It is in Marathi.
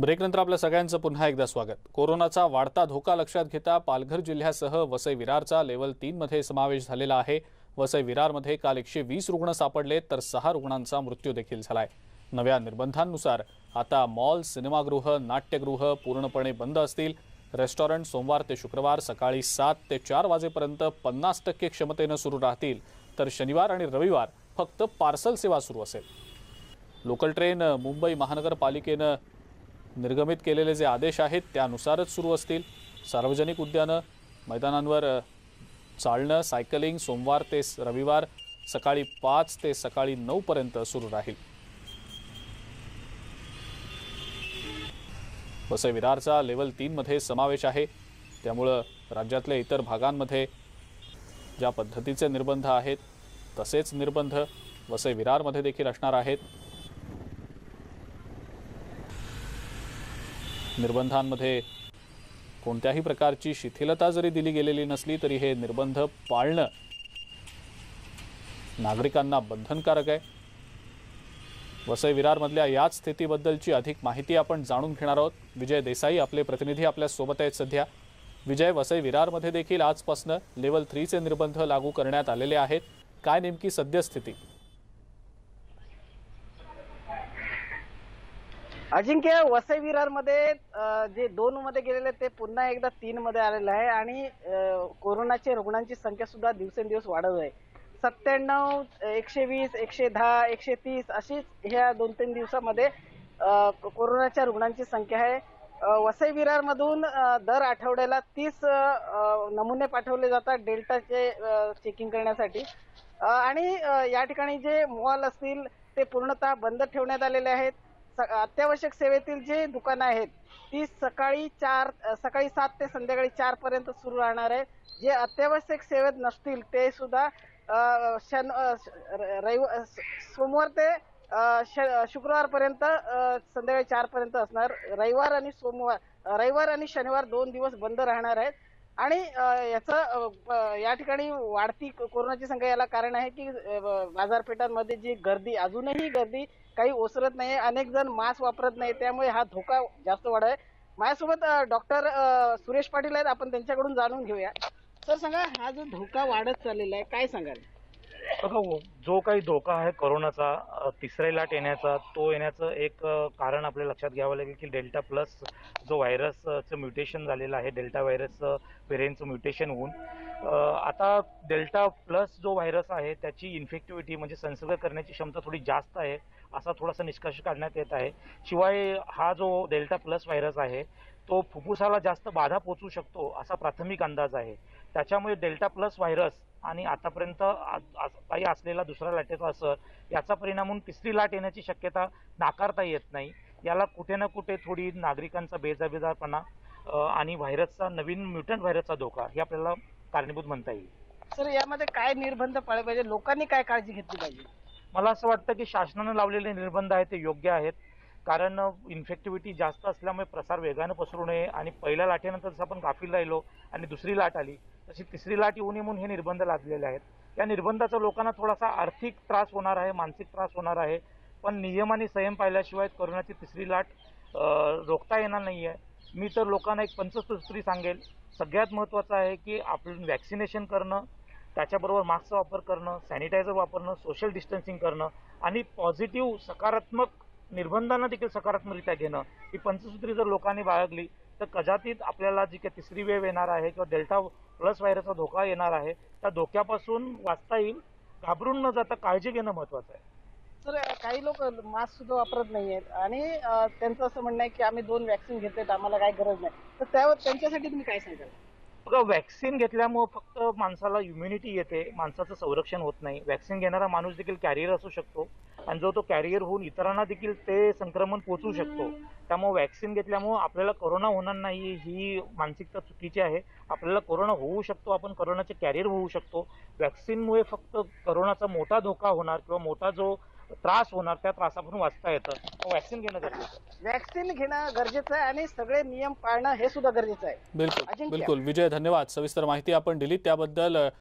ब्रेकनंतर आपल्या सगळ्यांचं पुन्हा एकदा स्वागत. कोरोनाचा वाढता धोका लक्षात घेता पालघर जिल्ह्यासह वसई विरारचा लेवल तीनमध्ये समावेश झालेला आहे. वसई विरारमध्ये काल एकशे वीस रुग्ण सापडले तर सहा रुग्णांचा मृत्यू देखील झालाय. नव्या निर्बंधांनुसार आता मॉल सिनेमागृह नाट्यगृह पूर्णपणे बंद असतील. रेस्टॉरंट सोमवार ते शुक्रवार सकाळी सात ते चार वाजेपर्यंत पन्नास टक्के क्षमतेनं सुरू राहतील तर शनिवार आणि रविवार फक्त पार्सल सेवा सुरू असेल. लोकल ट्रेन मुंबई महानगरपालिकेनं निर्गमित केलेले जे आदेश आहेत त्यानुसारच सुरू असतील. सार्वजनिक उद्यानं मैदानांवर चालणं सायकलिंग सोमवार ते रविवार सकाळी पाच ते सकाळी नऊपर्यंत सुरू राहील. वसई विरारचा लेवल तीनमध्ये समावेश आहे. त्यामुळं राज्यातल्या इतर भागांमध्ये ज्या पद्धतीचे निर्बंध आहेत तसेच निर्बंध वसई विरारमध्ये देखील असणार आहेत. निर्बंधांमध्ये. कोणत्याही प्रकारची शिथिलता जरी दिली गेलेली नसली तरी हे निर्बंध पाळणं नागरिकांना बंधनकारक आहे. वसई विरारमधल्या याच स्थितीबद्दलची अधिक माहिती आपण जाणून घेणार आहोत. विजय देसाई आपले प्रतिनिधी आपल्यासोबत आहेत सध्या. विजय वसई विरारमध्ये देखील आजपासनं लेवल थ्रीचे निर्बंध लागू करण्यात आलेले आहेत. काय नेमकी सद्यस्थिती? अजिंक्य वसई विरारमध्ये जे दोन मध्ये गेलेले ते पुन्हा एकदा तीन मध्ये आलेलं आहे आणि कोरोनाच्या रुग्णांची संख्या सुद्धा दिवसेंदिवस वाढत आहे. सत्त्याण्णव एकशे वीस एकशे दहा एकशे तीस अशीच ह्या दोन तीन दिवसामध्ये कोरोनाच्या रुग्णांची संख्या आहे. वसई विरार मधून दर आठवड्याला तीस नमुने पाठवले जातात डेल्टाचे चेकिंग करण्यासाठी. आणि या ठिकाणी जे मॉल असतील ते पूर्णतः बंद ठेवण्यात आलेले आहेत. अत्यावश्यक सेवेतील जे दुकानं आहेत ती सकाळी चार सकाळी सात ते संध्याकाळी चार पर्यंत सुरू राहणार आहे. जे अत्यावश्यक सेवेत नसतील ते सुद्धा शन श- र- रविवार सोमवार ते श- शुक्रवार पर्यंत संध्याकाळी चार पर्यंत असणार. रविवार आणि सोमवार रविवार आणि शनिवार दोन दिवस बंद राहणार आहेत. आणि याचं या ठिकाणी वाढती कोरोनाची संख्या याला कारण आहे की बाजारपेठांमध्ये जी गर्दी अजूनही गर्दी काही ओसरत नाही अनेक जण मास्क वापरत नाही त्यामुळे हा धोका जास्त वाढ आहे. माझ्यासोबत डॉक्टर सुरेश पाटील आहेत. आपण त्यांच्याकडून जाणून घेऊया. सर सांगा हा जो धोका वाढत चाललेला आहे काय सांगाल? बघा हो, जो काही धोका आहे कोरोनाचा तिसऱ्या तिसरी लाट येण्याचा तो येण्याचं एक कारण आपल्या लक्षात घ्यावं लागेल की डेल्टा प्लस जो व्हायरसचं म्युटेशन झालेलं आहे डेल्टा व्हायरसचं व्हेरियंटचं म्युटेशन होऊन आता डेल्टा प्लस जो व्हायरस आहे त्याची इन्फेक्टिव्हिटी म्हणजे संसर्ग करण्याची क्षमता थोडी जास्त आहे असा थोडासा निष्कर्ष काढण्यात येत आहे. शिवाय हा जो डेल्टा प्लस व्हायरस आहे तो फुफ्फुसाला जास्त बाधा पोचू शकतो असा प्राथमिक अंदाज आहे. त्याच्यामुळे डेल्टा प्लस व्हायरस आणि आतापर्यंत काही असलेला दुसऱ्या लाटेचा असर याचा परिणाम होऊन तिसरी लाट येण्याची शक्यता नाकारता येत नाही. याला कुठे ना कुठे थोडी नागरिकांचा बेजाबेजारपणा आणि व्हायरसचा नवीन म्युटंट व्हायरसचा धोका हे आपल्याला कारणीभूत म्हणता येईल. सर यामध्ये काय निर्बंध पाळले पाहिजे? लोकांनी काय काळजी घेतली पाहिजे? मला असं वाटतं की शासनानं लावलेले निर्बंध आहेत ते योग्य आहेत. कारण इन्फेक्टिव्हिटी जास्त असल्यामुळे प्रसार वेगानं पसरू नये आणि पहिल्या लाटेनंतर जसं आपण गाफील राहिलो आणि दुसरी लाट आली तशी तिसरी लाट येऊ नये म्हणून हे निर्बंध लादलेले आहेत. या निर्बंधाचा लोकांना थोडासा आर्थिक त्रास होणार आहे मानसिक त्रास होणार आहे पण नियम आणि संयम पाहिल्याशिवाय कोरोनाची तिसरी लाट रोखता येणार नाही आहे मी तर लोकांना एक पंचसूत्री सांगेल सगळ्यात महत्त्वाचं आहे की आपण वॅक्सिनेशन करणं त्याच्याबरोबर मास्कचा वापर करणं सॅनिटायझर वापरणं सोशल डिस्टन्सिंग करणं आणि पॉझिटिव्ह सकारात्मक निर्बंधांना देखील सकारात्मकरित्या घेणं. ही पंचसूत्री जर लोकांनी बाळगली तर कदाचित आपल्याला जी काही तिसरी वेव येणार आहे किंवा डेल्टा प्लस व्हायरसचा धोका येणार आहे त्या धोक्यापासून वाचता येईल. घाबरून न जाता काळजी घेणं महत्त्वाचं आहे. सर काही लोक मास्क सुद्धा वापरत नाहीयेत. आणि अ, त्यांचं असं म्हणणं आहे की आम्ही दोन वॅक्सिन घेतलेत आम्हाला काही गरज नाही. तर त्यावर त्यांच्यासाठी तुम्ही काय सांगाल? बघा वॅक्सिन घेतल्यामुळं फक्त माणसाला इम्युनिटी येते माणसाचं संरक्षण होत नाही. वॅक्सिन घेणारा माणूस देखील कॅरियर असू शकतो. आणि जो तो कॅरियर होऊन इतरांना देखील ते संक्रमण पोचू शकतो त्यामुळे वॅक्सिन घेतल्यामुळं आपल्याला कोरोना होणार नाही ही मानसिकता चुकीची आहे. आपल्याला कोरोना होऊ शकतो आपण कोरोनाचे कॅरियर होऊ शकतो. वॅक्सिनमुळे फक्त कोरोनाचा मोठा धोका होणार किंवा मोठा जो त्रास होणार त्या त्रासापासून वाचता येतं. वॅक्सिन घेणं गरजेचं आहे. वॅक्सिन घेणं गरजेचं आहे आणि सगळे नियम पाळणं हे सुद्धा गरजेचं आहे. बिलकुल. बिलकुल. विजय धन्यवाद. सविस्तर माहिती आपण दिली. त्याबद्दल